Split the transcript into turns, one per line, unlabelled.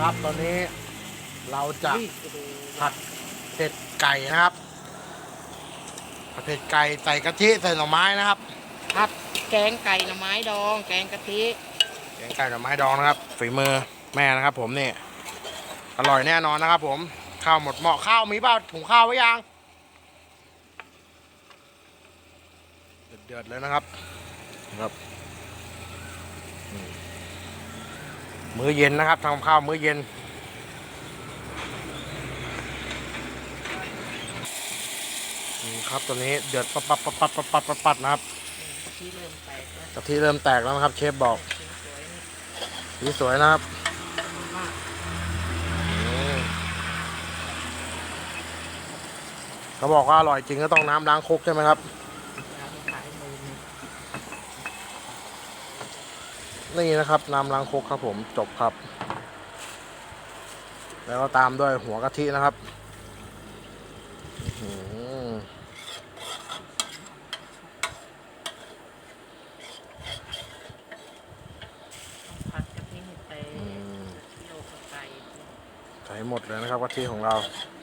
ครับ ตอนนี้เราจะ
อุ้ยโอ้โห
ผัดเผ็ดไก่นะครับผัดเผ็ดไก่ใส่กะทิใส่หน่อไม้นะครับ
ผัดแกงไก่หน่อไม้ดอง แกงกะทิ
แกงไก่หน่อไม้ดองนะครับ ฝีมือแม่นะครับ ผมนี่อร่อยแน่นอนนะครับ ผมข้าวหมดหม้อข้าวมีเปล่าถุงข้าวไว้ยังเดือดๆเลยนะครับครับอื มื้อเย็นนะครับทำข้าวมื้อเย็นนี่ครับตอนนี้เดือดปับปับปับปับปับปับปับปับนะครับ
กะทิเริ่มแตกแล้ว
กะทิเริ่มแตกแล้วนะครับ เชฟบอก
นี่
สวยนะครับเขาบอกว่าอร่อยจริงก็ต้องน้ำล้างครกใช่ไหมครับ
เราไปขายมือหนึ่ง
นี่นะครับน้ำล้างครกครับผมจบครับ แล้วก็ตามด้วยหัวกะทินะครับอื้อหือ
ผัดกะทิให้แตก
อืม
เที่ยวกับไก่
ใส่หมดเลยนะครับกะทิของเรา
อ